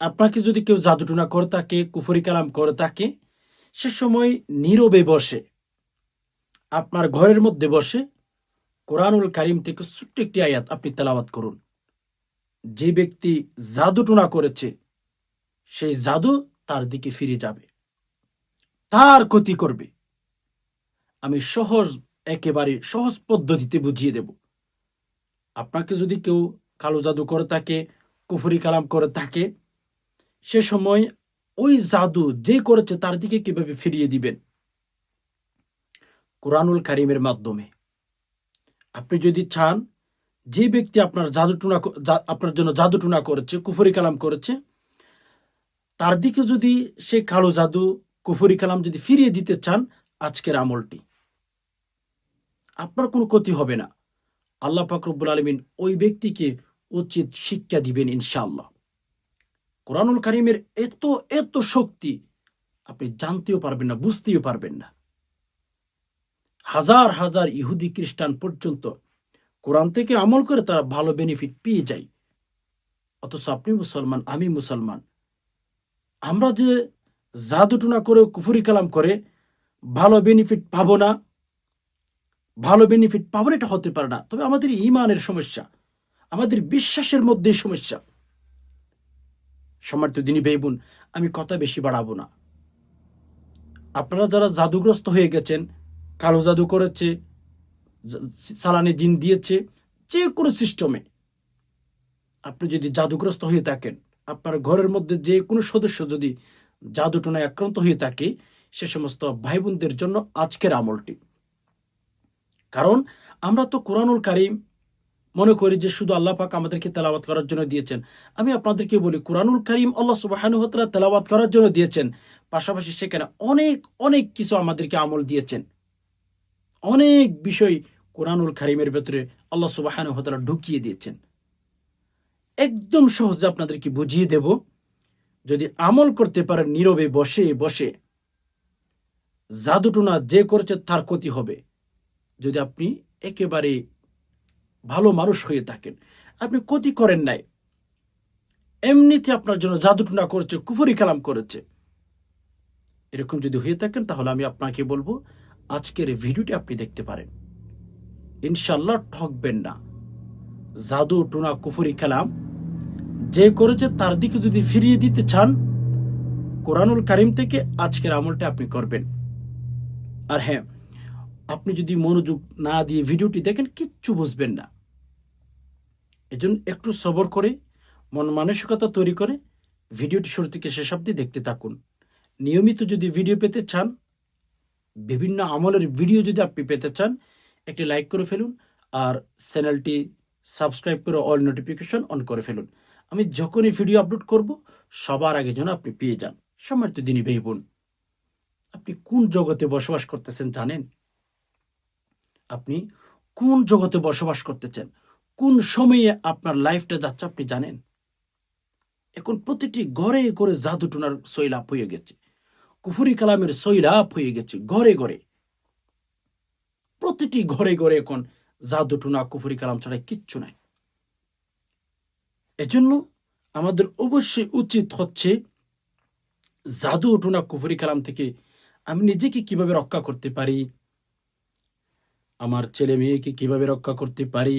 আপনাকে যদি কেউ জাদুটুনা করে থাকে কুফরি কালাম করে থাকে সে সময় নীরবে বসে, আপনার ঘরের মধ্যে বসে কোরআনুল কারিম থেকে ছোট্ট একটি আয়াত আপনি তেলাওয়াত করুন। যে ব্যক্তি জাদুটুনা করেছে, সেই জাদু তার দিকে ফিরে যাবে। তার ক্ষতি করবে। আমি সহজ, একেবারে সহজ পদ্ধতিতে বুঝিয়ে দেব। আপনাকে যদি কেউ কালো জাদু করে থাকে কুফরি কালাম করে থাকে সে সময় ওই জাদু যে করেছে তার দিকে কীভাবে ফিরিয়ে দিবেন? কোরআনুল কারিমের মাধ্যমে। আপনি যদি চান, যে ব্যক্তি আপনার জাদুটুনা আপনার জন্য জাদুটুনা করেছে, কুফরি কালাম করেছে, তার দিকে যদি সে কালো জাদু, কুফরি কালাম যদি ফিরিয়ে দিতে চান, আজকের আমলটি। আপনার কোনো ক্ষতি হবে না। আল্লাহ ফাকরুল আলমিন ওই ব্যক্তিকে উচিত শিক্ষা দিবেন ইনশাআল্লাহ। কোরআনুল কারিমের এত এত শক্তি, আপনি জানতেও পারবেন না, বুঝতেও পারবেন না। হাজার হাজার ইহুদি খ্রিস্টান পর্যন্ত কোরআন থেকে আমল করে তারা ভালো বেনিফিট পেয়ে যায়। অথচ আপনি মুসলমান, আমি মুসলমান। আমরা যে জাদুটুনা করে কুফুরি কালাম করে ভালো বেনিফিট পাবো না, ভালো বেনিফিট পাবো এটা হতে পারে না। তবে আমাদের ইমানের সমস্যা, আমাদের বিশ্বাসের মধ্যেই সমস্যা। সম্মানিত দিনী বেবুন আমি কথা বেশি বাড়াবো না। আপনারা যারা জাদুগ্রস্ত হয়ে গেছেন, কালো জাদু করেছে সালানে জিন দিয়েছে, যে কোনো সিস্টেমে আপনি যদি জাদুগ্রস্ত হয়ে থাকেন, আপনার ঘরের মধ্যে যে কোনো সদস্য যদি জাদুটনায় আক্রান্ত হয়ে থাকে, সে সমস্ত ভাই বোনদের জন্য আজকের আমলটি। কারণ আমরা তো কোরআনুল কারিম মনে করি যে শুধু আল্লাহ পাক আমাদেরকে তেলাওয়াত করার জন্য দিয়েছেন। আমি আপনাদেরকে বলি, কোরআনুল কারিম আল্লাহ সুবাহানুহ তাআলা তেলাওয়াত করার জন্য দিয়েছেন। পাশাপাশি সেখানে অনেক অনেক কিছু আমাদেরকে আমল দিয়েছেন। অনেক বিষয় কোরআনুল কারিমের ভেতরে আল্লাহ সুবাহানুহ তাআলা ঢুকিয়ে দিয়েছেন। একদম সহজে আপনাদেরকে বুঝিয়ে দেব, যদি আমল করতে পারেন, নীরবে বসে বসে। জাদুটুনা যে করেছে, তার ক্ষতি হবে। যদি আপনি একেবারে ভালো মানুষ হয়ে থাকেন। আপনি ক্ষতি করেন নাই। এমনিতে আপনার জন্য জাদুটুনা করেছে, কুফুরি কালাম করেছে। এরকম যদি হয়ে থাকেন, তাহলে আমি আপনাকে বলব, আজকের ভিডিওটি আপনি দেখতে পারেন। ইনশাল্লাহ ঠকবেন না। জাদু, টুনা, কুফুরি, কালাম যে করেছে, তার দিকে যদি ফিরিয়ে দিতে চান, কোরআনুল কারিম থেকে আজকের আমলটা আপনি করবেন। আর হ্যাঁ আপনি যদি মনোযোগ না দিয়ে ভিডিওটি দেখেন, কিচ্ছু বুঝবেন না। এজন্য একটু সবর করে, মন মানসিকতা তৈরি করে ভিডিওটি শুরু থেকে শেষ অবধি দেখতে থাকুন। নিয়মিত যদি ভিডিও পেতে চান, বিভিন্ন আমলের ভিডিও যদি আপনি পেতে চান, একটি লাইক করে ফেলুন আর চ্যানেলটি সাবস্ক্রাইব করে অল নোটিফিকেশন অন করে ফেলুন। আমি যখনই ভিডিও আপলোড করব, সবার আগে যেন আপনি পেয়ে যান। সম্মানিত দিনী ভাই আপনি কোন জগতে বসবাস করতেছেন জানেন? আপনি কোন জগতে বসবাস করতেছেন? কোন সময়ে আপনার লাইফটা যাচ্ছে আপনি জানেন? এখন প্রতিটি ঘরে ঘরে জাদুটুনার সৈলাপ হয়ে গেছে। কুফুরি কালামের সৈলাপ হয়ে গেছে ঘরে ঘরে। প্রতিটি ঘরে ঘরে এখন জাদুটুনা, কুফুরি কালাম ছাড়া কিচ্ছু নাই। এজন্য আমাদের অবশ্যই উচিত হচ্ছে জাদু টুনা কুফুরি কালাম থেকে আমি নিজেকে কীভাবে রক্ষা করতে পারি আমার ছেলে মেয়েকে কীভাবে রক্ষা করতে পারি?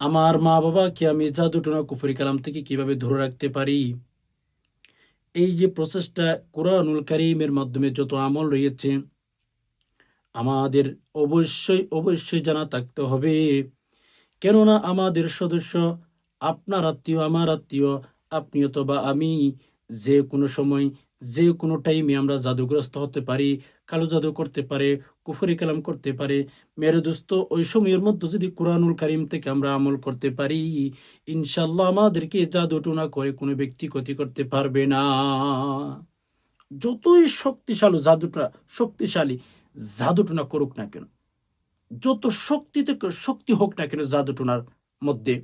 আমার মা বাবাকে আমি জাদু টুনা কুফুরি কালাম থেকে কীভাবে ধরে রাখতে পারি? এই যে প্রসেসটা কোরআনুল কারিমের মাধ্যমে যত আমল রয়েছে, আমাদের অবশ্যই অবশ্যই জানা থাকতে হবে। কেননা আমাদের সদস্য আপনার আত্মীয়, আমার আত্মীয় আপনি অথবা আমি, যে কোনো সময় যে কোনো টাইমে আমরা জাদুগ্রস্ত হতে পারি, কালো জাদু করতে পারে, কুফরি কালাম করতে পারে। মেরে দোস্ত, ওই সময়ের মধ্যে যদি কোরআনুল কারিম থেকে আমরা আমল করতে পারি ইনশাল্লাহ আমাদেরকে জাদু টুনা করে কোনো ব্যক্তি ক্ষতি করতে পারবে না। যতই শক্তিশালী জাদুটা, শক্তিশালী জাদুটুনা করুক না কেন, যত শক্তি থেকে শক্তি হোক না কেন জাদুটুনার মধ্যে,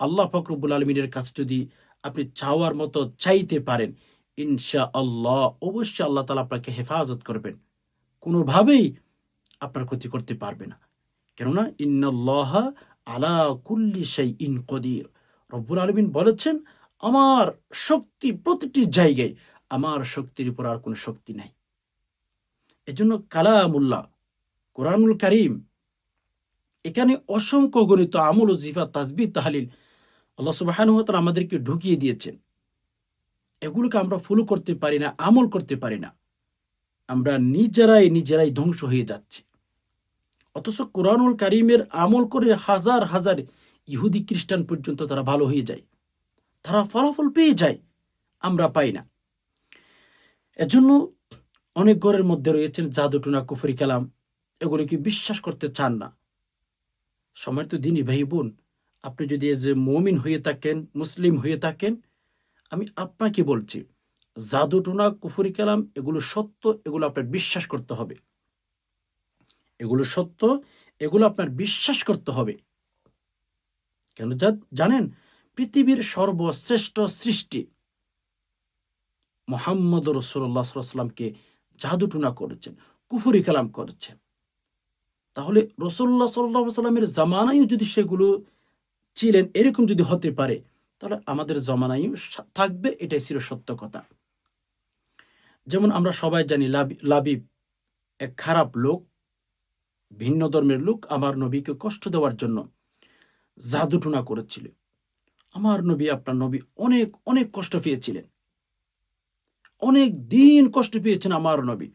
আল্লাহ ফকরবুল আলমিনের কাছে যদি আপনি চাওয়ার মতো চাইতে পারেন ইনশা আল্লাহ অবশ্যই আল্লাহ তালা আপনাকে হেফাজত করবেন। কোনোভাবেই আপনার ক্ষতি করতে পারবে না। কেননা ইন্নাল্লাহ আলা কুল্লি সেই ইন কদির। রব্বুল আলমিন বলেছেন, আমার শক্তি প্রতিটি জায়গায়, আমার শক্তির উপর আর কোনো শক্তি নাই। এজন্য কালামুল্লাহ, কোরআনুল কারিম, এখানে অসংখ্য গণিত আমল ও জিফা তাসবি তাহালিল, আল্লাহ সুবাহান আমাদেরকে ঢুকিয়ে দিয়েছেন। এগুলোকে আমরা ফলো করতে পারি না, আমল করতে পারি না। আমরা নিজেরাই নিজেরাই ধ্বংস হয়ে যাচ্ছি। অথচ কোরআনুল কারিমের আমল করে হাজার হাজার ইহুদি খ্রিস্টান পর্যন্ত তারা ভালো হয়ে যায়। তারা ফলাফল পেয়ে যায়, আমরা পাই না। এজন্য অনেক ঘরের মধ্যে রয়েছেন জাদুটুনা কুফরি কালাম এগুলোকে বিশ্বাস করতে চান না? সময় তো দিনই, ভাই বোন। আপনি যদি এজ এ মমিন হয়ে থাকেন, মুসলিম হয়ে থাকেন আমি আপনাকে বলছি জাদুটুনা কুফরি, কালাম, এগুলো সত্য, এগুলো আপনার বিশ্বাস করতে হবে। এগুলো সত্য, এগুলো আপনার বিশ্বাস করতে হবে। কেন জানেন, পৃথিবীর সর্বশ্রেষ্ঠ সৃষ্টি মোহাম্মদ রসুল্লাহ সাল্লামকে জাদুটুনা করেছেন, কুফুরি, কালাম করেছেন। তাহলে রসুল্লাহ সাল্লাহ সাল্লামের জামানায়ও যদি সেগুলো ছিলেন, এরকম যদি হতে পারে তাহলে আমাদের জমানায়ও সা- থাকবে, এটাই ছিল সত্য কথা। যেমন আমরা সবাই জানি লাবিব এক খারাপ লোক, ভিন্ন ধর্মের লোক, আমার নবীকে কষ্ট দেওয়ার জন্য জাদুটুনা করেছিল। আমার নবী, আপনার নবী অনেক অনেক কষ্ট পেয়েছিলেন। অনেক দিন কষ্ট পেয়েছেন আমার নবী।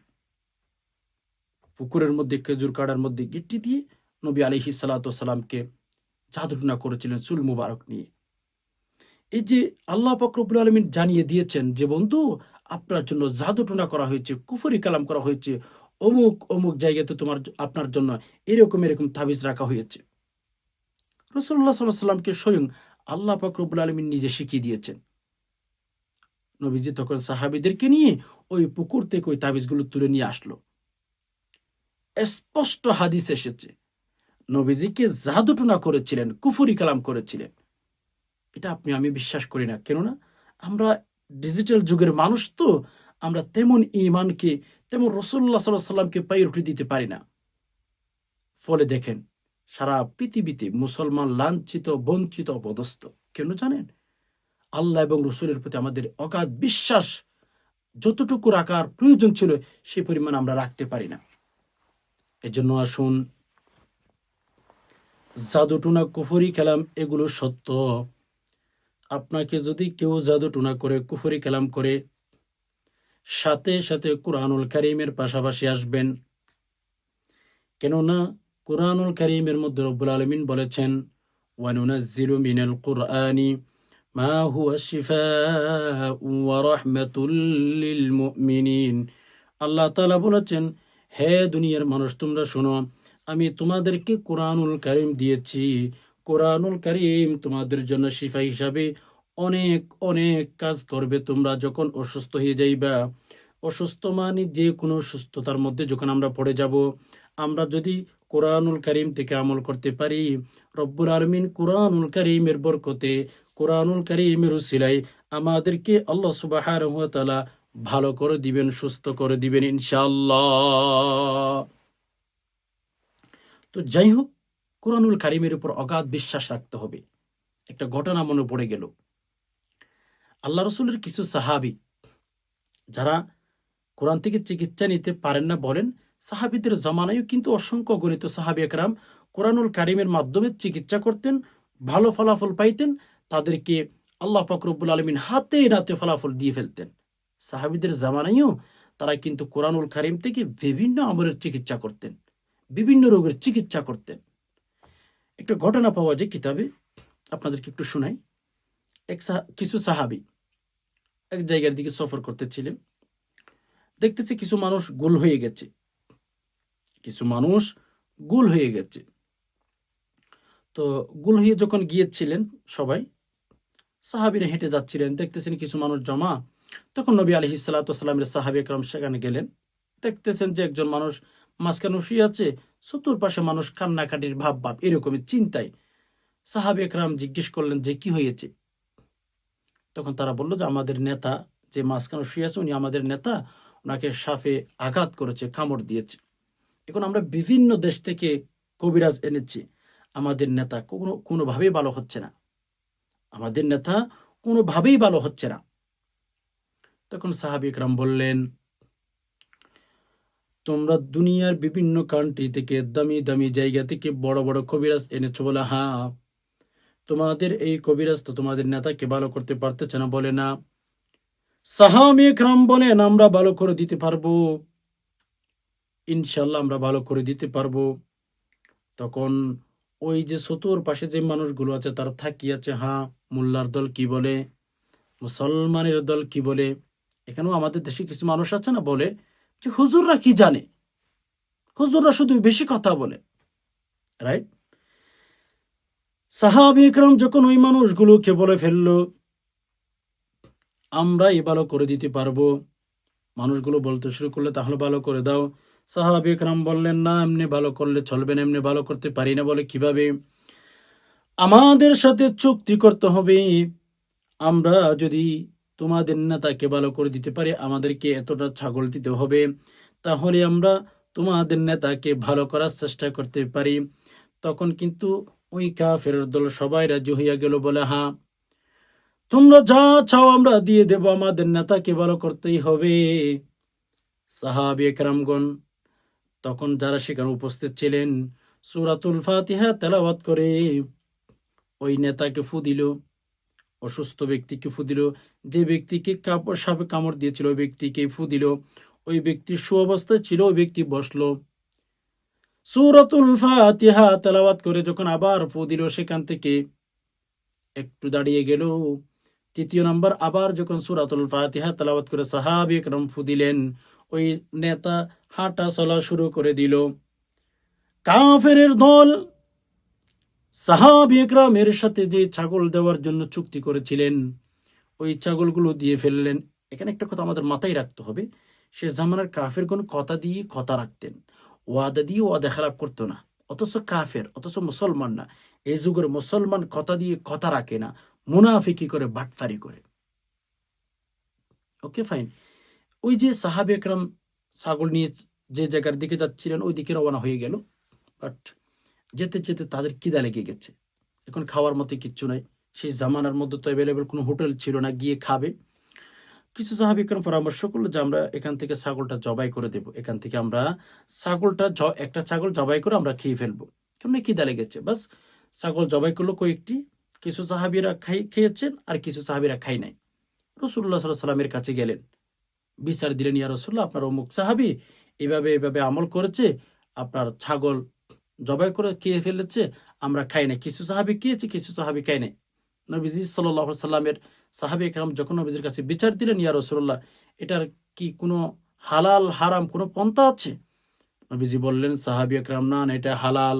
পুকুরের মধ্যে, খেজুর কাটার মধ্যে গিট্টি দিয়ে নবী আলিহি সালাতামকে জাদুটুনা করেছিলেন চুল মুবারক নিয়ে। এই যে আল্লাহ ফকরবুল আলমিন জানিয়ে দিয়েছেন যে, বন্ধু, আপনার জন্য জাদুটুনা করা হয়েছে, কুফরি কালাম করা হয়েছে, অমুক অমুক জায়গাতে তোমার, আপনার জন্য এরকম এরকম তাবিজ রাখা হয়েছে। রসুল্লাহ সাল্লাহ সাল্লামকে স্বয়ং আল্লাহ ফকরবুল আলমিন নিজে শিখিয়ে দিয়েছেন। নবীজি তখন সাহাবিদেরকে নিয়ে ওই পুকুর থেকে ওই তাবিজগুলো তুলে নিয়ে আসলো। স্পষ্ট হাদিস এসেছে, নবীজিকে জাদুটুনা করেছিলেন, কুফুরি কালাম করেছিলেন। এটা আপনি, আমি বিশ্বাস করি না। কেননা আমরা ডিজিটাল যুগের মানুষ তো, আমরা তেমন ইমানকে তেমন রসুল্লাহ সাল্লাহ সাল্লামকে পায়ে উঠে দিতে পারি না। ফলে দেখেন, সারা পৃথিবীতে মুসলমান লাঞ্ছিত, বঞ্চিত, অপদস্থ। কেন জানেন? আল্লাহ এবং রসুলের প্রতি আমাদের অগাধ বিশ্বাস, যতটুকু রাখার প্রয়োজন ছিল, সে পরিমাণ আমরা রাখতে পারি না। এজন্য আসুন, জাদুটুনা কুফরি কালাম এগুলো সত্য। আপনাকে যদি কেউ জাদুটুনা করে, কুফরি কালাম করে, সাথে সাথে কোরআনুল কারিমের পাশাপাশি আসবেন। কেননা কোরআনুল কারিমের মধ্যে রব্বুল আলমিন বলেছেন ওয়া রাহমাতুল আল্লাহ বলেছেন, হে দুনিয়ার মানুষ, তোমরা শোনো, আমি তোমাদেরকে কোরআনুল কারিম দিয়েছি। কোরআনুল কারিম তোমাদের জন্য শিফা হিসাবে অনেক অনেক কাজ করবে। তোমরা যখন অসুস্থ হয়ে যাইবা, অসুস্থ মানে যে কোনো সুস্থতার মধ্যে যখন আমরা পড়ে যাব, আমরা যদি কোরআনুল কারিম থেকে আমল করতে পারি, রব্বুল আলমিন কোরআনুল কারিমের বরকতে, কোরআনুল কারিমের উসিলাই আমাদেরকে আল্লাহ সুবাহ ভালো করে দিবেন, সুস্থ করে দিবেন ইনশাল্লাহ তো যাই হোক কোরআনুল কারিমের উপর অগাধ বিশ্বাস রাখতে হবে। একটা ঘটনা মনে পড়ে গেল। আল্লাহ রসুলের কিছু সাহাবি, যারা কোরআন থেকে চিকিৎসা নিতে পারেন না বলেন, সাহাবিদের জমানায়ও কিন্তু অসংখ্য গণিত সাহাবি একরাম কোরআনুল কারিমের মাধ্যমে চিকিৎসা করতেন, ভালো ফলাফল পাইতেন, তাদেরকে আল্লাহ ফকরবুল আলমিন হাতে রাতে ফলাফল দিয়ে ফেলতেন। সাহাবিদের জামানায়ও তারা কিন্তু কোরআনুল কারিম থেকে বিভিন্ন আমলের চিকিৎসা করতেন, বিভিন্ন রোগের চিকিৎসা করতেন। একটা ঘটনা পাওয়া যায় কিতাবে, আপনাদেরকে একটু শোনাই। এক কিছু সাহাবি এক জায়গার দিকে সফর করতেছিলেন। দেখতেছে কিছু মানুষ গোল হয়ে গেছে। কিছু মানুষ গোল হয়ে গেছে। তো গোল হয়ে যখন গিয়েছিলেন সবাই, সাহাবিরা হেঁটে যাচ্ছিলেন। দেখতেছেন কিছু মানুষ জমা। তখন নবী আলহি সাল্লাতামের সাহাবি একরম সেখানে গেলেন। দেখতেছেন যে একজন মানুষ মাঝখানে শুয়ে আছে। চতুর্পাশে মানুষ কান্নাকাটির ভাব ভাব, এরকমই চিন্তায়। সাহাবি একরাম জিজ্ঞেস করলেন, যে কি হয়েছে? তখন তারা বলল, যে আমাদের নেতা যে মাঝখানে শুয়ে আছে, উনি আমাদের নেতা ওনাকে সাফে আঘাত করেছে, কামড় দিয়েছে। এখন আমরা বিভিন্ন দেশ থেকে কবিরাজ এনেছি। আমাদের নেতা কোনো, কোনোভাবেই ভালো হচ্ছে না। আমাদের নেতা কোনোভাবেই ভালো হচ্ছে না। তখন সাহাবি একরাম বললেন তোমরা দুনিয়ার বিভিন্ন কান্ট্রি থেকে দামি দামি জায়গা থেকে বড় বড় কবিরাজ এনেছো বলে হ্যাঁ তোমাদের এই কবিরাজ তো তোমাদের নেতাকে ভালো করতে পারতেছে না। বলে, না। সাহাবি একরাম বলেন, আমরা ভালো করে দিতে পারব। ইনশাল্লাহ আমরা ভালো করে দিতে পারব। তখন ওই যে সতুর পাশে যে মানুষগুলো আছে, তারা আছে হ্যাঁ মোল্লার দল কি বলে? মুসলমানের দল কি বলে? এখানেও আমাদের দেশে কিছু মানুষ আছে না বলে যে হুজুররা কি জানে? হুজুররা শুধু বেশি কথা বলে রাইট সাহাবি একরম যখন ওই মানুষগুলোকে বলে ফেলল, আমরা এ ভালো করে দিতে পারব। মানুষগুলো বলতে শুরু করলে, তাহলে ভালো করে দাও। সাহাবি একরাম বললেন, না, এমনি ভালো করলে চলবে না, এমনি ভালো করতে পারি না। বলে, কীভাবে? আমাদের সাথে চুক্তি করতে হবে। আমরা যদি তোমাদের নেতাকে ভালো করে দিতে পারে, আমাদেরকে এতটা ছাগল দিতে হবে। তাহলে আমরা তোমাদের নেতাকে ভালো করার চেষ্টা করতে পারি। তখন কিন্তু ওই কাফের দল সবাই রাজি হইয়া গেল বলে, হা, তোমরা যা চাও আমরা দিয়ে দেব, আমাদের নেতাকে ভালো করতেই হবে। সাহাবি একরামগণ তখন যারা সেখানে উপস্থিত ছিলেন, সুরাতুল ফাতিহা তেলাওয়াত করে ওই নেতাকে ফু দিল। অসুস্থ ব্যক্তিকে ফু দিল, যে ব্যক্তিকে কাপড়, সাপে কামড় দিয়েছিল, ওই ব্যক্তিকে ফু দিল। ওই ব্যক্তি সুঅবস্থায় ছিল, ওই ব্যক্তি বসল। সুরাতুল ফাতিহা তেলাওয়াত করে যখন আবার ফু দিল, সেখান থেকে একটু দাঁড়িয়ে গেল। তৃতীয় নম্বর, আবার যখন সুরাতুল ফাতিহা তেলাওয়াত করে সাহাবি একরম ফু দিলেন, ওই নেতা হাঁটা চলা শুরু করে দিল। কাফের দল সাহাবি একরামের সাথে যে ছাগল দেওয়ার জন্য চুক্তি করেছিলেন, ওই ছাগলগুলো দিয়ে ফেললেন। এখানে একটা কথা আমাদের মাথায় রাখতে হবে, সে জামানার কাফের কোন কথা দিয়ে কথা রাখতেন। ওয়াদা দিয়ে ওয়াদা খারাপ করতো না। অথচ কাফের, অথচ মুসলমান না। এই যুগের মুসলমান কথা দিয়ে কথা রাখে না, মুনাফিকি করে, বাটফারি করে। Okay, fine. ওই যে সাহাবে একরাম ছাগল নিয়ে যে জায়গার দিকে যাচ্ছিলেন, ওই দিকে রওনা হয়ে গেল। বাট যেতে যেতে তাদের কিদা লেগে গেছে। এখন খাওয়ার মতো কিচ্ছু নাই। সেই জামানার মধ্যে তো অ্যাভেলেবেল কোনো হোটেল ছিল না, গিয়ে খাবে। কিছু সাহাবি একরাম পরামর্শ করল যে, আমরা এখান থেকে ছাগলটা জবাই করে দেব। এখান থেকে আমরা ছাগলটা একটা ছাগল জবাই করে আমরা খেয়ে ফেলব। কেমন খিদা লেগেছে? বাস, ছাগল জবাই করল কয়েকটি। কিছু সাহাবিরা খাই, খেয়েছেন আর কিছু সাহাবিরা খাই নাই। রসুল্লাহ সাল্লাহ সাল্লামের কাছে গেলেন। বিচার দিলেন, ইয়া রসুল্লাহ আপনার অমুক সাহাবি এভাবে এভাবে আমল করেছে। আপনার ছাগল জবাই করে খেয়ে ফেলেছে আমরা খাই নাই। কিছু সাহাবি খেয়েছে কিছু সাহাবি খাই নাই। নবীজি সাল্লাহ সাল্লামের সাহাবি একরাম যখন নবীজির কাছে বিচার দিলেন ইয়া রসুল্লাহ এটার কি কোনো হালাল হারাম কোনো পন্থা আছে? নবীজি বললেন সাহাবি একরাম না না, এটা হালাল।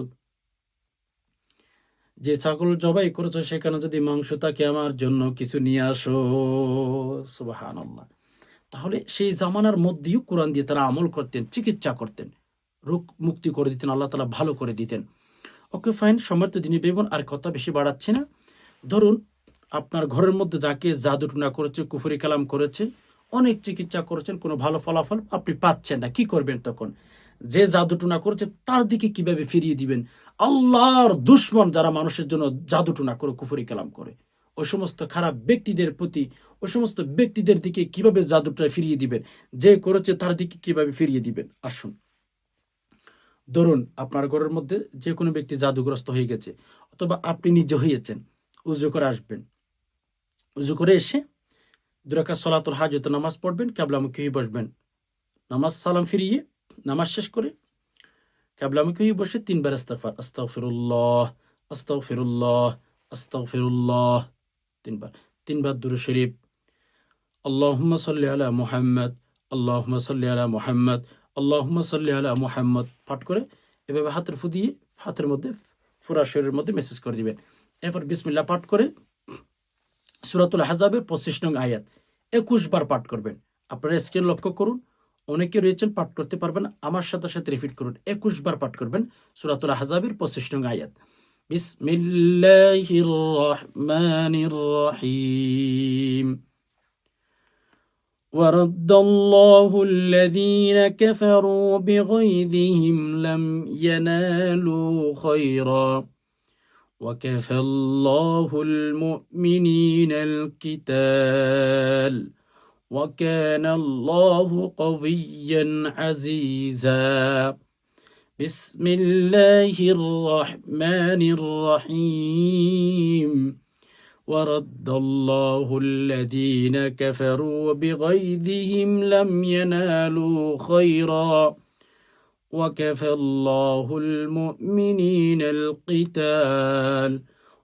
যে ছাগল জবাই করেছ সেখানে যদি মাংস তাকে আমার জন্য কিছু নিয়ে আসো। সুবাহান তাহলে সেই জামানার মধ্যেও কোরআন দিয়ে তারা আমল করতেন চিকিৎসা করতেন। রোগ মুক্তি করে দিতেন, আল্লাহ তালা ভালো করে দিতেন। ওকে ফাইন সমর্থ দিনী বেবন আর কথা বেশি বাড়াচ্ছি না। ধরুন, আপনার ঘরের মধ্যে যাকে জাদুটুনা করেছে, কুফুরি কালাম করেছে, অনেক চিকিৎসা করেছেন, কোনো ভালো ফলাফল আপনি পাচ্ছেন না, কি করবেন তখন? যে জাদুটুনা করেছে, তার দিকে কীভাবে ফিরিয়ে দিবেন? আল্লাহর দুশ্মন যারা মানুষের জন্য জাদুটুনা করে, কুফুরি কালাম করে। ওই সমস্ত খারাপ ব্যক্তিদের প্রতি ওই সমস্ত ব্যক্তিদের দিকে কীভাবে জাদুটা ফিরিয়ে দিবেন? যে করেছে, তার দিকে কীভাবে ফিরিয়ে দিবেন? আসুন। ধরুন আপনার ঘরের মধ্যে যে কোনো ব্যক্তি জাদুগ্রস্ত হয়ে গেছে, অথবা আপনি নিজে হয়েছেন উজু করে আসবেন। উজু করে এসে দুরাকা সলাতুল হাজত নামাজ পড়বেন ক্যাবলামুখী হয়ে বসবেন। নামাজ সালাম ফিরিয়ে নামাজ শেষ করে ক্যাবলামুখী হয়ে বসে তিনবার আস্তাফার আস্তাগফিরুল্লাহ আস্তাগফিরুল্লাহ আস্তাগফিরুল্লাহ, তিনবার। তিনবার দুরু শরীফ। আল্লাহুম্মা সাল্লি আলা মুহাম্মদ, আল্লাহুম্মা সাল্লি আলা মুহাম্মদ আল্লাহুম্মা সাল্লি আলা মুহাম্মদ পাঠ করে এভাবে হাতের ফু দিয়ে হাতের মধ্যে ফুরা শরীরের মধ্যে মেসেজ করে দিবেন। এরপর বিসমিল্লাহ পাঠ করে সুরাতুল হাজাবের পঁচিশ নং আয়াত একুশ বার পাঠ করবেন। আপনারা স্কেল লক্ষ্য করুন, অনেকে রয়েছেন পাঠ করতে পারবেন আমার সাথে সাথে রিপিট করুন, একুশ বার পাঠ করবেন সুরাতুল হাজাবের পঁচিশ নং আয়াত। বিসমিল্লাহির রহমানির রহিম। ورد الله الذين كفروا بغيظهم لم ينالوا خيرا. وكفى الله المؤمنين القتال. وكان الله قويا عزيزا. بسم الله الرحمن الرحيم. ورد الله الذين كفروا بغيظهم لم ينالوا خيرا وكفى الله المؤمنين القتال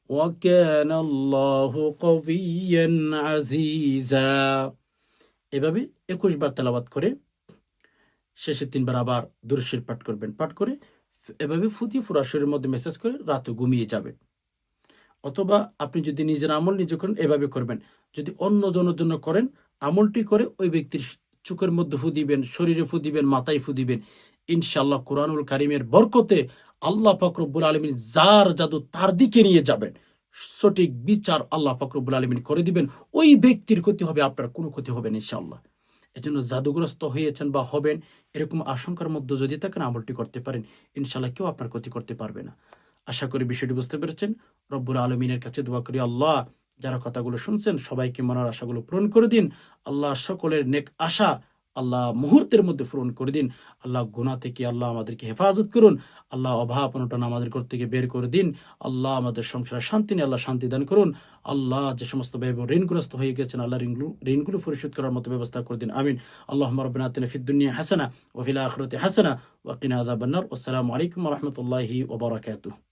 وكان الله قويا عزيزا এভাবে একুশ বার তেলাবাত করে শেষে তিনবার আবার দুরশির পাঠ করবেন পাঠ করে এভাবে ফুটি ফুরা শরীরের মধ্যে মেসেজ করে রাতে ঘুমিয়ে যাবেন অথবা আপনি যদি নিজের আমল নিজে করেন, এভাবে করবেন। যদি অন্য জনের জন্য করেন, আমলটি করে ওই ব্যক্তির চোখের মধ্যে ফু দিবেন, শরীরে ফু দিবেন, মাথায় ফু দিবেন। ইনশাল্লাহ কোরআনুল কারিমের বরকতে আল্লাহ ফকরবুল আলমিন যার জাদু তার দিকে নিয়ে যাবেন। সঠিক বিচার আল্লাহ ফকরবুল আলমিন করে দিবেন। ওই ব্যক্তির ক্ষতি হবে, আপনার কোনো ক্ষতি হবে না ইনশাল্লাহ এজন্য জাদুগ্রস্ত হয়েছেন বা হবেন, এরকম আশঙ্কার মধ্যে যদি থাকেন আমলটি করতে পারেন ইনশাল্লাহ কেউ আপনার ক্ষতি করতে পারবে না। আশা করি বিষয়টি বুঝতে পেরেছেন। রব্বুল আলমিনের কাছে দোয়া করি, আল্লাহ যারা কথাগুলো শুনছেন, সবাইকে মনের আশাগুলো পূরণ করে দিন। আল্লাহ সকলের নেক আশা আল্লাহ মুহূর্তের মধ্যে পূরণ করে দিন। আল্লাহ গুণা থেকে আল্লাহ আমাদেরকে হেফাজত করুন। আল্লাহ অভাব অনটন আমাদের ঘর থেকে বের করে দিন। আল্লাহ আমাদের সংসারে শান্তি নিয়ে আল্লাহ শান্তি দান করুন। আল্লাহ যে সমস্ত ব্যয় ঋণগ্রস্ত হয়ে গেছেন, আল্লাহ ঋণগুলো পরিশোধ করার মতো ব্যবস্থা করে দিন। আমিন। আল্লাহ রব্বানা আতিনা ফিদ দুনিয়া হাসানা ওয়া আখরতে হাসানা ওয়া কিনা আযাবান নার। আসসালামু আলাইকুম রাহমাতুল্লাহি ওয়া বারাকাতুহু।